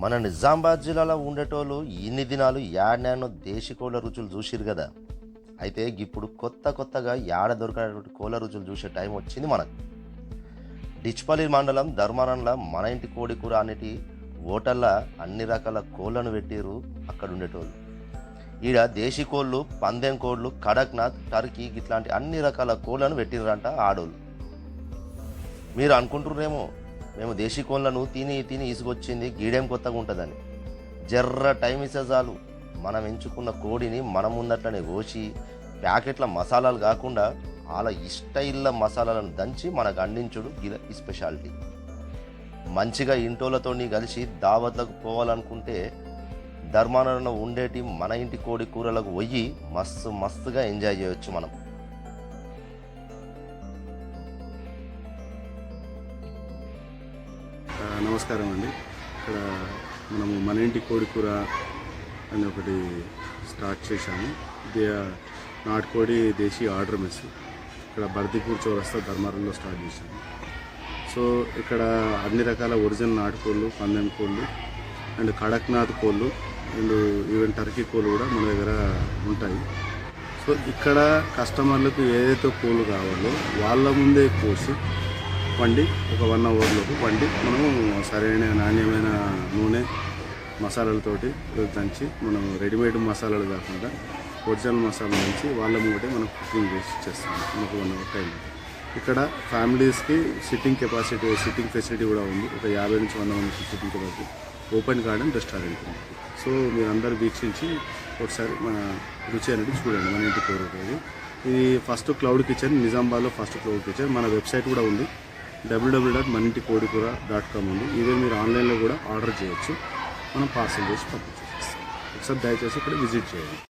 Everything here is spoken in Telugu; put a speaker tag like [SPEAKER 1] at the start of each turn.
[SPEAKER 1] మన నిజామాబాద్ జిల్లాలో ఉండేటోళ్ళు ఇన్ని దినాలు యాడ్నానో దేశీ కోళ్ళ రుచులు చూసిరు కదా. అయితే ఇప్పుడు కొత్త కొత్తగా యాడ దొరికేటువంటి కోళ్ళ రుచులు చూసే టైం వచ్చింది మనకు. డిచ్పల్లి మండలం ధర్మారంలో మన ఇంటి కోడి కూర అనేటి హోటల్లో అన్ని రకాల కోళ్ళను పెట్టిరు అక్కడ ఉండేటోళ్ళు ఈడ దేశీ కోళ్ళు పందెం కోళ్ళు కడక్నాథ్ టర్కీ ఇట్లాంటి అన్ని రకాల కోళ్ళను పెట్టిరంట ఆడోళ్ళు. మీరు అనుకుంటున్నారేమో మేము దేశీ కోళ్ళను తిని తిని ఇసుకొచ్చింది గీడేం కొత్తగా ఉంటుందని. జర్ర టైం ఇస్తే చాలు. మనం ఎంచుకున్న కోడిని మన ముందట్లనే కోసి ప్యాకెట్ల మసాలాలు కాకుండా వాళ్ళ ఇళ్ళ మసాలాలను దంచి మనకు అందించుడు గిద ఈ స్పెషాలిటీ. మంచిగా ఇంటోళ్ళతో కలిసి దావత్లకు పోవాలనుకుంటే ధర్మానంలో ఉండేటి మన ఇంటి కోడి కూరలకు పోయి మస్తు మస్తుగా ఎంజాయ్ చేయొచ్చు మనం.
[SPEAKER 2] నమస్కారం అండి. ఇక్కడ మనము మన ఇంటి కోడి కూర అని ఒకటి స్టార్ట్ చేశాము. ఇది నాటుకోడి దేశీ ఆర్డర్ మెస్. ఇక్కడ బర్దిపూర్ చౌరస్తా ధర్మారంలో స్టార్ట్ చేశాము. సో ఇక్కడ అన్ని రకాల ఒరిజినల్ నాటుకోళ్ళు పందెం కోళ్ళు అండ్ కడక్నాథ్ కోళ్ళు అండ్ ఈవెన్ టర్కీ కోళ్ళు కూడా మన దగ్గర ఉంటాయి. సో ఇక్కడ కస్టమర్లకు ఏదైతే కోళ్ళు కావాలో వాళ్ళ ముందే కోసి వండి ఒక వన్ అవర్లోపు వండి మనము సరైన నాణ్యమైన నూనె మసాలాలతోటి దంచి మనం రెడీమేడ్ మసాలాలు కాకుండా ఒరిజినల్ మసాలా దంచి వాళ్ళ ముంగటే మనం కుకింగ్ చేసి ఇచ్చేస్తాం మనకు వన్ అవర్ టైం ఇక్కడ ఫ్యామిలీస్కి సిట్టింగ్ కెపాసిటీ సిట్టింగ్ ఫెసిలిటీ కూడా ఉంది. ఒక యాభై నుంచి వంద మంది sitting capacity. Open garden restaurant so మీరందరూ వీక్షించి ఒకసారి మన రుచి అనేది చూడండి. మన ఇంటి కోరుకోది ఇది ఫస్ట్ క్లౌడ్ కిచెన్ నిజామాబాద్లో ఫస్ట్ క్లౌడ్ కిచెన్. మన వెబ్సైట్ కూడా ఉంది. డబ్ల్యూడబ్ల్యూ డాట్ మన ఇంటి కోడికూర డాట్ కామ్ ఉంది ఇదే మీరు ఆన్లైన్లో కూడా ఆర్డర్ చేయొచ్చు. మనం పార్సల్ చేసి పంపించేస్తాం. ఒకసారి దయచేసి ఇక్కడ విజిట్ చేయండి.